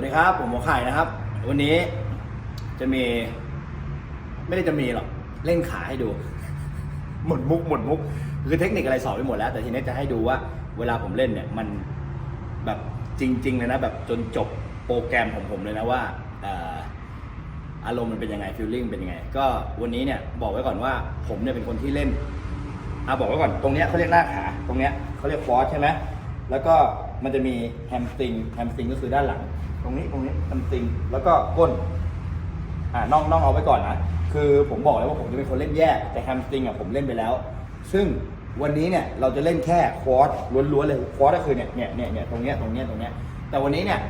วัสดีครับ ผมหมอไข่นะครับ วันนี้จะมี ไม่ได้จะมีหรอก เล่นขาให้ดู หมดมุกหมดมุก คือเทคนิคอะไรสอนไปหมดแล้ว แต่ทีนี้จะให้ดูว่า เวลาผมเล่นเนี่ย มันแบบจริง ๆ เลยนะ แบบจนจบโปรแกรมของผมเลยนะว่าอารมณ์มันเป็นยังไงฟีลลิ่งเป็นยังไง ก็วันนี้เนี่ยบอกไว้ก่อนว่า ผมเนี่ยเป็นคนที่เล่นอะบอกไว้ก่อนตรงเนี้ยเขาเรียกหน้าขา ตรงเนี้ยเขาเรียกฟอสใช่ไหมแล้วก็ มันจะมีแฮมสตริงแฮมสตริงก็คือด้านหลัง ตรงนี้ตรงนี้แฮมสตริงแล้วก็ก้นอ่าน่องน่องเอาไว้ก่อนนะคือผมบอกเลยว่าผมจะเป็นคนเล่นแยกแต่แฮมสตริงอะผมเล่นไปแล้ว ซึ่งวันนี้เนี่ยเราจะเล่นแค่คอร์สล้วนๆเลยคอร์สก็คือเนี่ยเนี่ยเนี่ยเนี่ยตรงเนี้ยตรงเนี้ยตรงเนี้ยแต่วันนี้เนี่ย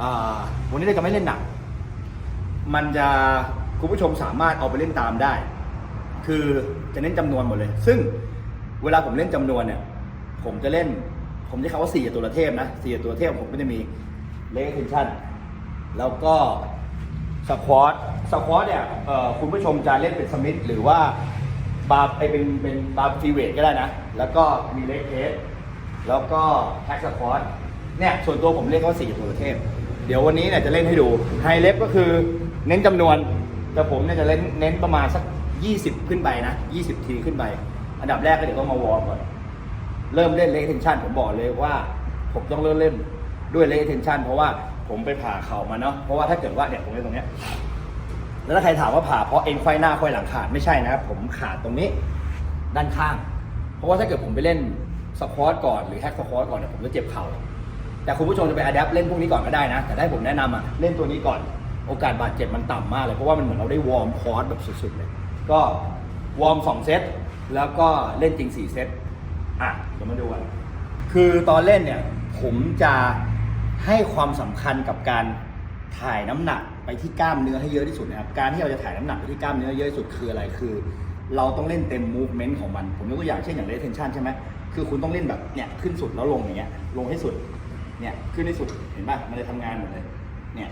อ่าวันนี้เราจะไม่เล่นหนัก มันจะคุณผู้ชมสามารถเอาไปเล่นตามได้ คือจะเน้นจำนวนหมดเลย ซึ่งเวลาผมเล่นจำนวนเนี่ย ผมจะเล่น ผมจะคำว่าสี่ตัวเทพนะสี่ตัวเทพผมก็จะมีเลเทนชั่นแล้วก็สควอตสควอตเนี่ยคุณผู้ชมจะเล่นเป็นสมิธหรือว่าบาร์ไอเป็นเป็นบาร์ฟีเวทก็ได้นะ แล้วก็มีเลกเทสแล้วก็แท็กสควอตเนี่ยส่วนตัวผมเรียกว่าสี่ตัวเทพ เดี๋ยววันนี้เนี่ยจะเล่นให้ดูไฮเล็บก็คือเน้นจำนวน แต่ผมเนี่ยจะเล่นเน้นประมาณสัก 20 ขึ้นไปนะ 20 ทีขึ้นไป อันดับแรกก็เดี๋ยวต้องมาวอร์มก่อน เริ่มเล่นเลเทนชันผมบอกเลยว่า ผมต้องเริ่มเล่นด้วยเลเทนชันเพราะว่าผมไปผ่าเข่ามาเนาะเพราะว่าถ้าเกิดว่าเนี่ยผมเล่นตรงเนี้ยแล้วถ้าใครถามว่าผ่าเพราะเอ็นไขว้หน้าไขว้หลังขาดไม่ใช่นะครับผมขาดตรงนี้ด้านข้าง เพราะว่าถ้าเกิดผมไปเล่นสควอตก่อนหรือแฮกสควอตก่อนเนี่ยผมจะเจ็บเข่าแต่คุณผู้ชมจะไปอัดแอปเล่นพวกนี้ก่อนก็ได้นะ แต่ได้ผมแนะนำอะเล่นตัวนี้ก่อนโอกาสบาดเจ็บมันต่ำมากเลย เพราะว่ามันเหมือนเราได้วอร์มคอร์สแบบสุดๆเลย ก็วอร์มสองเซตแล้วก็เล่นจริงสี่เซต อะเดี๋ยวมาดูกันคือตอนเล่นเนี่ยผมจะให้ความสำคัญกับการถ่ายน้ำหนักไปที่กล้ามเนื้อให้เยอะที่สุดนะครับ การที่เราจะถ่ายน้ำหนักไปที่กล้ามเนื้อเยอะที่สุดคืออะไรคือ เราต้องเล่นเต็มมูฟเมนต์ของมัน ผมยกตัวอย่างเช่นอย่างเ e เทนชันใช่ไหมคือคุณต้องเล่นแบบเนี่ยขึ้นสุดแล้วลงอย่างเงี้ยลงให้สุดเนี่ยขึ้นให้สุดเห็นป่ะมันเลยทำงานหมดเลยเนี่ย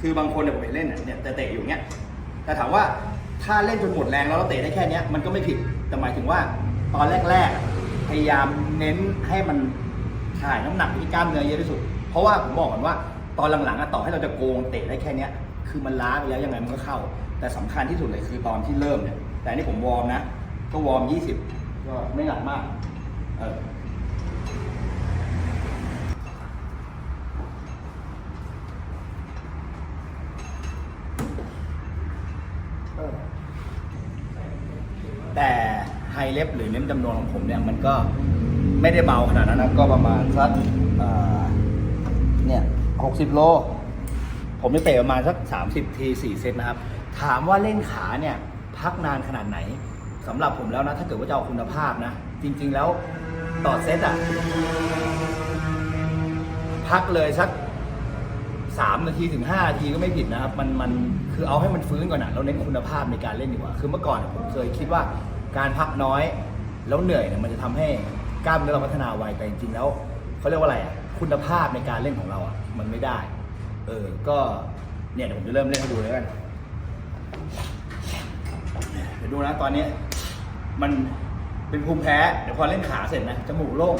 คือบางคนเนี่ยผมเห็นเล่นเนี่ยเนี่ยแต่เตะอยู่เงี้ยแต่ถามว่าถ้าเล่นจนหมดแรงแล้วเราเตะได้แค่เนี้ยมันก็ไม่ผิดแต่หมายถึงว่าตอนแรกๆ พยายามเน้นให้มันถ่ายน้ำหนักไปที่กล้ามเนื้อเยอะที่สุด เพราะว่าผมบอกก่อนว่าตอนหลังๆอะต่อให้เราจะโกงเตะได้แค่เนี้ย คือมันล้าไปแล้วยังไงมันก็เข้า แต่สำคัญที่สุดเลยคือตอนที่เริ่มเนี่ย แต่อันนี่ผมวอร์มนะ ก็วอร์ม 20 ก็ไม่หนักมาก เออ แต่ไฮ เล็บหรือเน้นจำนวนของผมเนี่ยมันก็ไม่ได้เบาขนาดนั้นนะก็ประมาณสักเนี่ยหกสิบโล ผมจะเตะประมาณสัก30ที4เซตนะครับ ถามว่าเล่นขาเนี่ยพักนานขนาดไหนสำหรับผมแล้วนะ ถ้าเกิดว่าจะเอาคุณภาพนะ จริง ๆ แล้วต่อเซตอะพักเลยสักสามนาทีถึงห้านาทีก็ไม่ผิดนะครับ มันมันคือเอาให้มันฟื้นก่อนนะเราเน้นคุณภาพในการเล่นดีกว่า คือเมื่อก่อนผมเคยคิดว่า การพักน้อยแล้วเหนื่อยเนี่ยมันจะทำให้กล้ามเนื้อเราพัฒนาไวแต่จริงๆแล้วเขาเรียกว่าอะไรอะคุณภาพในการเล่นของเราอะมันไม่ได้ เออก็เนี่ยเดี๋ยวผมจะเริ่มเล่นให้ดูเลยกันเดี๋ยวดูนะตอนนี้มันเป็นภูมิแพ้เดี๋ยวพอเล่นขาเสร็จนะจมูกโล่ง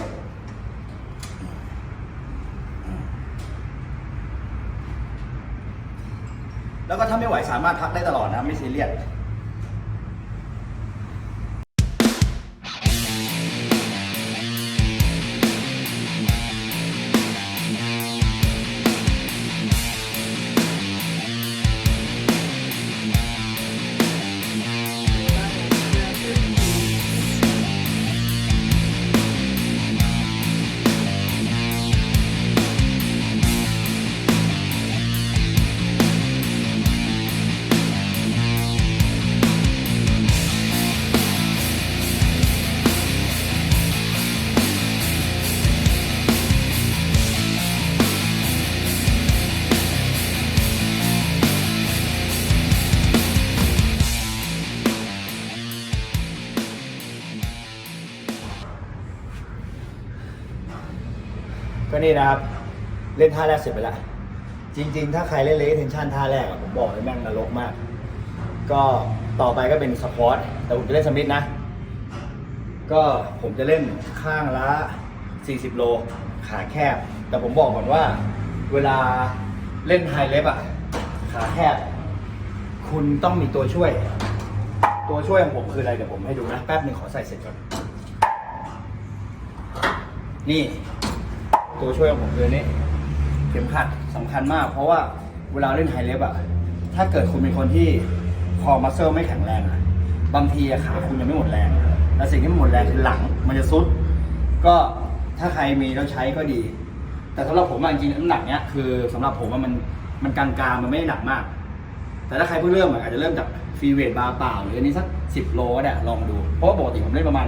แล้วก็ถ้าไม่ไหวสามารถพักได้ตลอดนะไม่ซีเรียส ก็นี่นะครับ เล่นท่าแรกเสร็จไปแล้ว จริง ๆ ถ้าใครเล่นเลเทนชันท่าแรกอะผมบอกเลยแม่งนรกมาก ก็ต่อไปก็เป็นสควอตแต่ผมจะเล่นสมิธนะ ก็ผมจะเล่นข้างละ 40 โล ขาแคบ แต่ผมบอกก่อนว่า เวลาเล่นไฮเล็บอะขาแคบ คุณต้องมีตัวช่วย ตัวช่วยของผมคืออะไรเดี๋ยวผมให้ดูนะ แป๊บหนึ่งขอใส่เสร็จก่อน นี่ ตัวช่วยของผมคือนี่เข็มขัดสำคัญมาก เพราะว่าเวลาเล่นไฮเล็บอะถ้าเกิดคุณเป็นคนที่คอมัสเซลไม่แข็งแรงอะบางทีขาคุณยังไม่หมดแรงและสิ่งที่หมดแรงคือหลังมันจะซุด ก็ถ้าใครมีแล้วใช้ก็ดี แต่สำหรับผมอะจริงๆน้ำหนักเนี้ยคือสำหรับผมว่ามันมันกลางๆมันไม่ได้หนักมาก แต่ถ้าใครเพิ่งเริ่มอะอาจจะเริ่มจากฟรีเวทบาร์เปล่าหรืออันนี้สักสิบโลก็ได้ลองดู เพราะว่าปกติผมเล่นประมาณ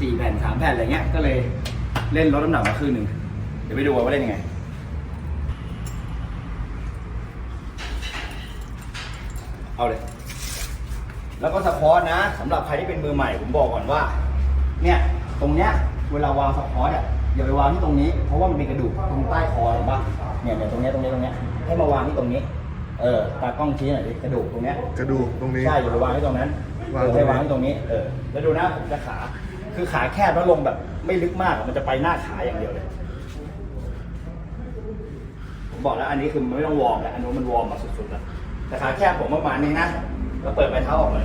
สี่แผ่นสามแผ่นอะไรเงี้ยก็เลยเล่นลดน้ำหนักมาครึ่งหนึ่ง เดี๋ยวไปดูว่าเล่นยังไง เอาเลย แล้วก็สควอตนะสำหรับใครที่เป็นมือใหม่ผมบอกก่อนว่า เนี่ยตรงเนี้ยเวลาวางสควอตอะอย่าไปวางที่ตรงนี้ เพราะว่ามันเป็นกระดูกตรงใต้คอเห็นปะเนี่ยเนี่ยตรงเนี้ยตรงเนี้ยตรงเนี้ยให้มาวางที่ตรงนี้ เออตากล้องชี้หน่อยดิกระดูกตรงเนี้ย กระดูกตรงนี้ ใช่อย่าไปวางที่ตรงนั้นวางเออตรงนี้ให้วางที่ตรงนี้ เออ แล้วดูนะผมจะขา คือขาแคบแล้วลงแบบไม่ลึกมากอะมันจะไปหน้าขาอย่างเดียวเลยผม บอกแล้วอันนี้คือมันไม่ต้องวอร์มแล้วอันนู้นมันวอร์มมาสุดๆแล้วแต่ขาแคบผมประมาณนี้นะแล้วเปิดไปเท้าออกเลย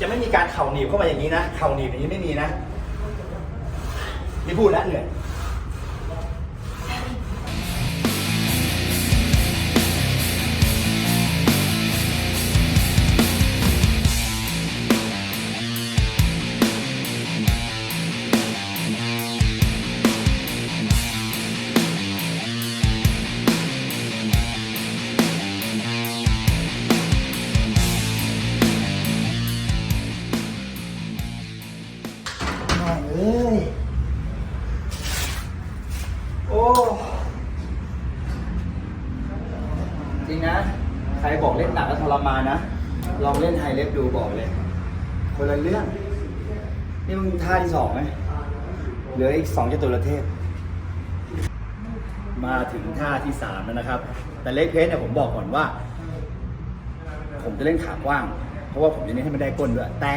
จะไม่มีการเข่าหนีบเข้ามาอย่างนี้นะ เข่าหนีบอย่างนี้ไม่มีนะ นี่พูดแล้วเหนื่อย ดูบอกเลย คนละเรื่อง นี่มึงท่าที่สองไหมเหลืออีกสองจตุรเทพ มาถึงท่าที่สามแล้วนะครับ แต่เล็กเพสเนี่ยผมบอกก่อนว่า ผมจะเล่นขากว้าง เพราะว่าผมจะเน้นให้มันได้ก้นด้วย แต่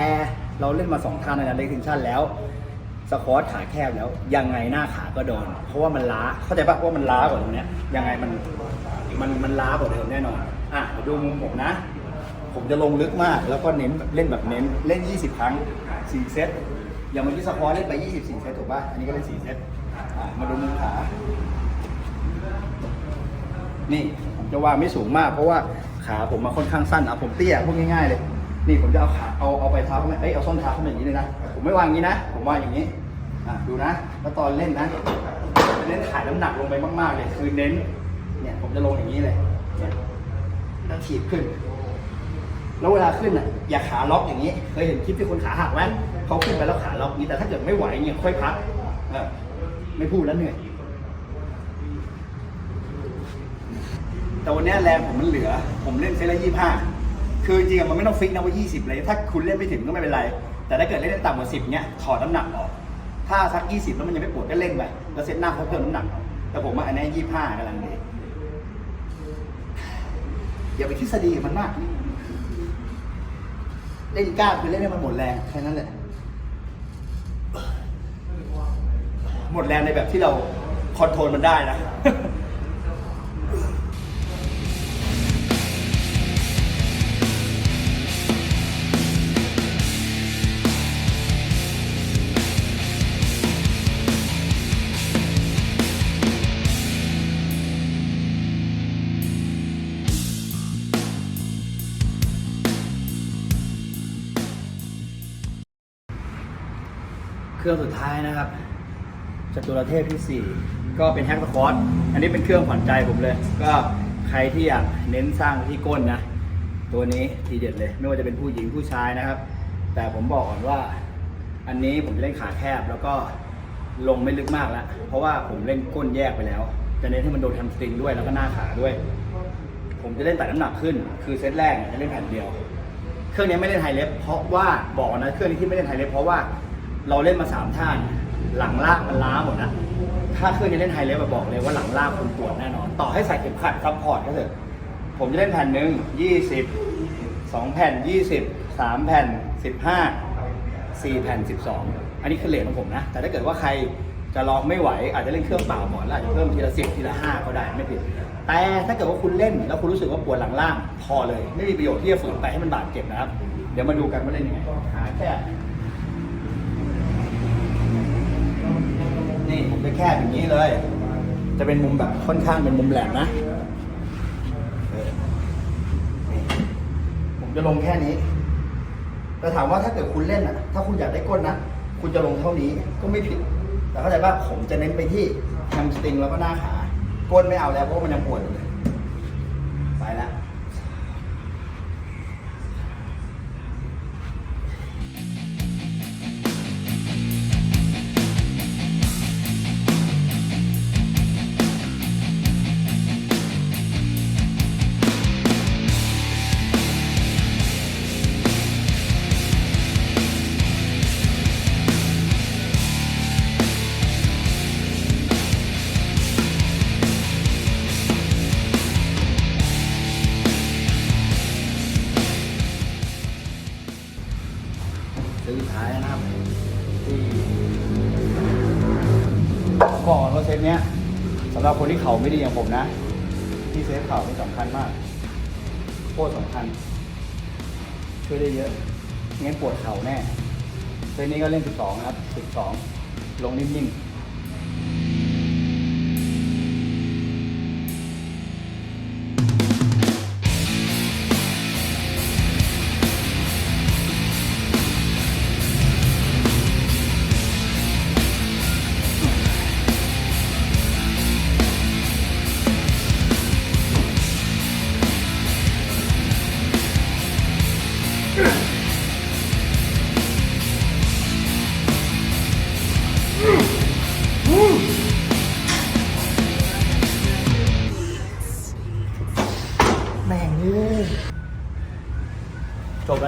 เราเล่นมาสองท่าในนั้นเล็กทิงชั่นแล้วสควอตขาแคบแล้ว ยังไงหน้าขาก็โดน เพราะว่ามันล้าเข้าใจปะว่ามันล้ากว่าตรงเนี้ยยังไงมันมันมันล้ากว่าเดิมแน่นอน อะเดี๋ยวดูมุมผมนะ ผมจะลงลึกมาก แล้วก็เน้นเล่นแบบเน้นเล่น 20 ครั้ง 4 เซตอย่างเมื่อกี้สควอตเล่นไป 24 เซตถูกป่ะ อันนี้ก็เล่น 4 เซตมาดูมุมขา นี่ผมจะวางไม่สูงมาก เพราะว่าขาผมมาค่อนข้างสั้นเอาผมเตี้ยพูดง่ายๆเลย นี่ผมจะเอาขาเอาเอาไปเท้าเข้ามาเอ้ยเอาส้นเท้าเข้ามาอย่างนี้เลยนะ ผมไม่วางอย่างนี้นะ ผมวางอย่างนี้อะดูนะ แล้วตอนเล่นนะเน้นถ่ายน้ำหนักลงไปมากๆเลย คือเน้น เนี่ยผมจะลงอย่างนี้เลยเนี่ยแล้วถีบขึ้น แล้วเวลาขึ้นอะอย่าขาล็อกอย่างนี้ เคยเห็นคลิปที่คนขาหักไหมเขาขึ้นไปแล้วขาล็อกนี้แต่ถ้าเกิดไม่ไหวเนี่ยค่อยพักไม่พูดแล้วเหนื่อยแต่วันนี้แรงผมมันเหลือ ผมเล่นเซตละยี่ห้าคือจริงๆมันไม่ต้องฟิกนะว่า 20 เลย ถ้าคุณเล่นไม่ถึงก็ไม่เป็นไร แต่ถ้าเกิดเล่นได้ต่ำกว่า 10 เนี้ยถอดน้ำหนักออก ถ้าสัก 20 แล้วมันยังไม่ปวดก็เล่นไป แล้วเซตหน้าเขาเพิ่มน้ำหนักเอาแต่ผมว่าอันนี้ 25กำลังดี อย่าไปทฤษฎีมันมาก เล่นกล้ามคือเล่นให้มันหมดแรงแค่นั้นแหละ หมดแรงในแบบที่เราคอนโทรลมันได้นะ เครื่องสุดท้ายนะครับจตุรเทพที่ 4 ก็เป็นแฮกสควอตอันนี้เป็นเครื่องขวัญใจผมเลย ก็ใครที่อยากเน้นสร้างที่ก้นนะ ตัวนี้ทีเด็ดเลย ไม่ว่าจะเป็นผู้หญิงผู้ชายนะครับ แต่ผมบอกก่อนว่า อันนี้ผมจะเล่นขาแคบแล้วก็ลงไม่ลึกมากแล้ว เพราะว่าผมเล่นก้นแยกไปแล้ว จะเน้นให้มันโดนแฮมสตริงด้วยแล้วก็หน้าขาด้วย ผมจะเล่นแต่น้ำหนักขึ้น คือเซตแรกเนี่ยจะเล่นแผ่นเดียว เครื่องนี้ไม่เล่นไฮเล็บเพราะว่าบอกนะเครื่องนี้ที่ไม่เล่นไฮเล็บเพราะว่า เราเล่นมาสามท่านหลังล่ากมันล้าหมดนะ ถ้าเครื่องนี้เล่นไฮเล็บบอกเลยว่าหลังล่ากคุณปวดแน่นอน ต่อให้ใส่เข็มขัดซัพพอร์ตก็เถอะ ผมจะเล่นแผ่นหนึ่งยี่สิบสองแผ่นยี่สิบสามแผ่นสิบห้า4แผ่น12อันนี้คือเลทของผมนะ แต่ถ้าเกิดว่าใครจะลองไม่ไหว อาจจะเล่นเครื่องเปล่าหมอนแล้วอาจจะเพิ่มทีละสิบทีละห้าก็ได้ไม่ผิด แต่ถ้าเกิดว่าคุณเล่นแล้วคุณรู้สึกว่าปวดหลังล่างพอเลย ไม่มีประโยชน์ที่จะฝืนไปให้มันบาดเจ็บนะครับ เดี๋ยวมาดูกันว่าเล่นยังไงหาแค่ แคบอย่างนี้เลย จะเป็นมุมแบบค่อนข้างเป็นมุมแหลมนะ ผมจะลงแค่นี้ แต่ถามว่าถ้าเกิดคุณเล่นอะ ถ้าคุณอยากได้ก้นนะ คุณจะลงเท่านี้ก็ไม่ผิด แต่เข้าใจว่าผมจะเน้นไปที่แฮมสตริงแล้วก็หน้าขา ก้นไม่เอาแล้วเพราะมันยังปวดอยู่เลย ไปแล้ว ซื้อสุดท้ายนะครับ ที่ก่อนว่าเซตเนี้ยสำหรับคนที่เข่าไม่ดีอย่างผมนะ ที่เซฟเข่านี่สำคัญมากโคตรสำคัญ ช่วยได้เยอะงั้นปวดเข่าแน่เซตนี้ก็เล่น 12 นะครับ 12 ลงนิ่มๆ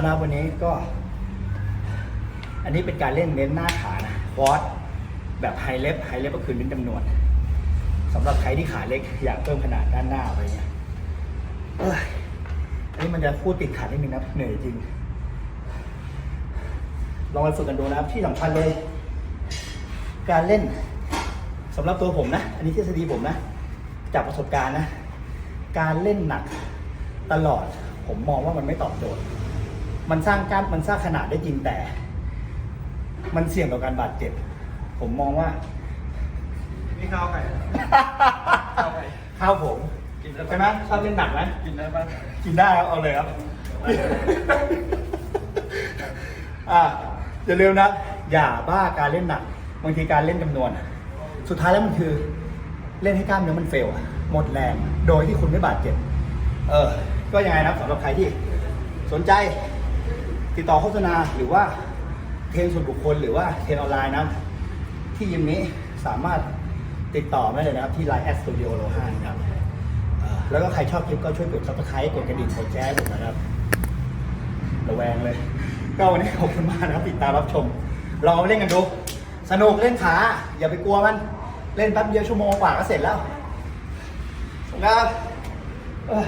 นะครับวันนี้ก็ อันนี้เป็นการเล่นเน้นหน้าขานะควอตแบบไฮเล็บไฮเล็บก็คือเน้นจำนวนสำหรับใครที่ขาเล็กอยากเพิ่มขนาดด้านหน้าอะไรเงี้ยเอ้ยอันนี้มันจะพูดติดขัดนิดนึงนะเหนื่อยจริง ลองไปฝึกกันดูนะครับที่สำคัญเลย การเล่นสำหรับตัวผมนะ อันนี้ทฤษฎีผมนะ จากประสบการณ์นะ การเล่นหนักตลอดผมมองว่ามันไม่ตอบโจทย์ มันสร้างกล้ามมันสร้างขนาดได้จริงแต่ มันเสี่ยงต่อการบาดเจ็บ ผมมองว่า นี่ข้าวไก่ข้าวไก่ข้าวผมกินได้ปะใช่ไหมชอบเล่นหนักไหมกินได้ป่ะกินได้ครับเอาเลยครับอะอย่าลืมนะ อย่าบ้าการเล่นหนักบางทีการเล่นจำนวนอะสุดท้ายแล้วมันคือ เล่นให้กล้ามเนื้อมันเฟลอะหมดแรง โดยที่คุณไม่บาดเจ็บ เออ ก็ยังไงนะครับสำหรับใครที่สนใจ ติดต่อโฆษณาหรือว่าเทรนส่วนบุคคลหรือว่าเทรนออนไลน์นะที่ยิมนี้สามารถติดต่อได้เลยนะครับ ที่ Line แอดสตูดิโอโลห้านะครับเอ่อแล้วก็ใครชอบคลิปก็ช่วยกด subscribe กดกระดิ่งกดแชร์ให้ผมนะครับระแวงเลย ก็วันนี้ขอบคุณมากนะครับติดตามรับชมลองมาเล่นกันดู สนุกเล่นขา อย่าไปกลัวมัน เล่นแป๊บเดียวชั่วโมงกว่าก็เสร็จแล้วนะครับเอ้ย